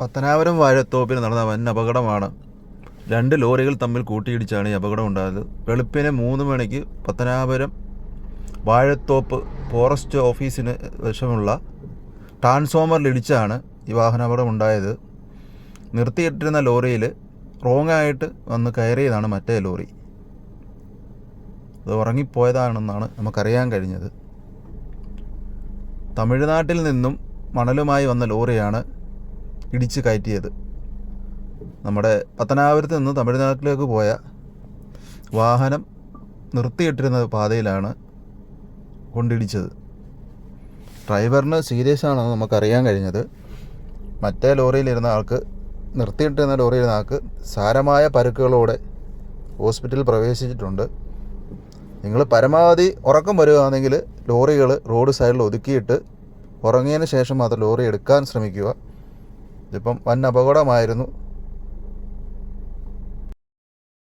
പത്തനാപുരം വാഴത്തോപ്പിൽ നടന്ന വൻ അപകടമാണ്. രണ്ട് ലോറികൾ തമ്മിൽ കൂട്ടിയിടിച്ചാണ് ഈ അപകടം ഉണ്ടായത്. വെളുപ്പിന് മൂന്ന് മണിക്ക് പത്തനാപുരം വാഴത്തോപ്പ് ഫോറസ്റ്റ് ഓഫീസിന് വശമുള്ള ട്രാൻസ്ഫോമറിലിടിച്ചാണ് ഈ വാഹനാപകടം ഉണ്ടായത്. നിർത്തിയിട്ടിരുന്ന ലോറിയിൽ റോങ് ആയിട്ട് വന്ന് കയറിയതാണ് മറ്റേ ലോറി. അത് ഉറങ്ങിപ്പോയതാണെന്നാണ് നമുക്കറിയാൻ കഴിഞ്ഞത്. തമിഴ്നാട്ടിൽ നിന്നും മണലുമായി വന്ന ലോറിയാണ് ഇടിച്ച് കയറ്റിയത്. നമ്മുടെ പത്തനാപുരത്ത് നിന്ന് തമിഴ്നാട്ടിലേക്ക് പോയ വാഹനം നിർത്തിയിട്ടിരുന്ന പാതയിലാണ് കൊണ്ടിടിച്ചത്. ഡ്രൈവറിന് സീരിയസ് ആണെന്ന് നമുക്കറിയാൻ കഴിഞ്ഞത്. മറ്റേ ലോറിയിലിരുന്ന ആൾക്ക് നിർത്തിയിട്ടിരുന്ന ലോറിയിലിരുന്ന ആൾക്ക് സാരമായ പരുക്കുകളോടെ ഹോസ്പിറ്റലിൽ പ്രവേശിച്ചിട്ടുണ്ട്. നിങ്ങൾ പരമാവധി ഉറക്കം വരികയാണെങ്കിൽ ലോറികൾ റോഡ് സൈഡിൽ ഒതുക്കിയിട്ട് ഉറങ്ങിയതിന് ശേഷം മാത്രം ലോറി എടുക്കാൻ ശ്രമിക്കുക. ഇതിപ്പം വൻ അപകടമായിരുന്നു.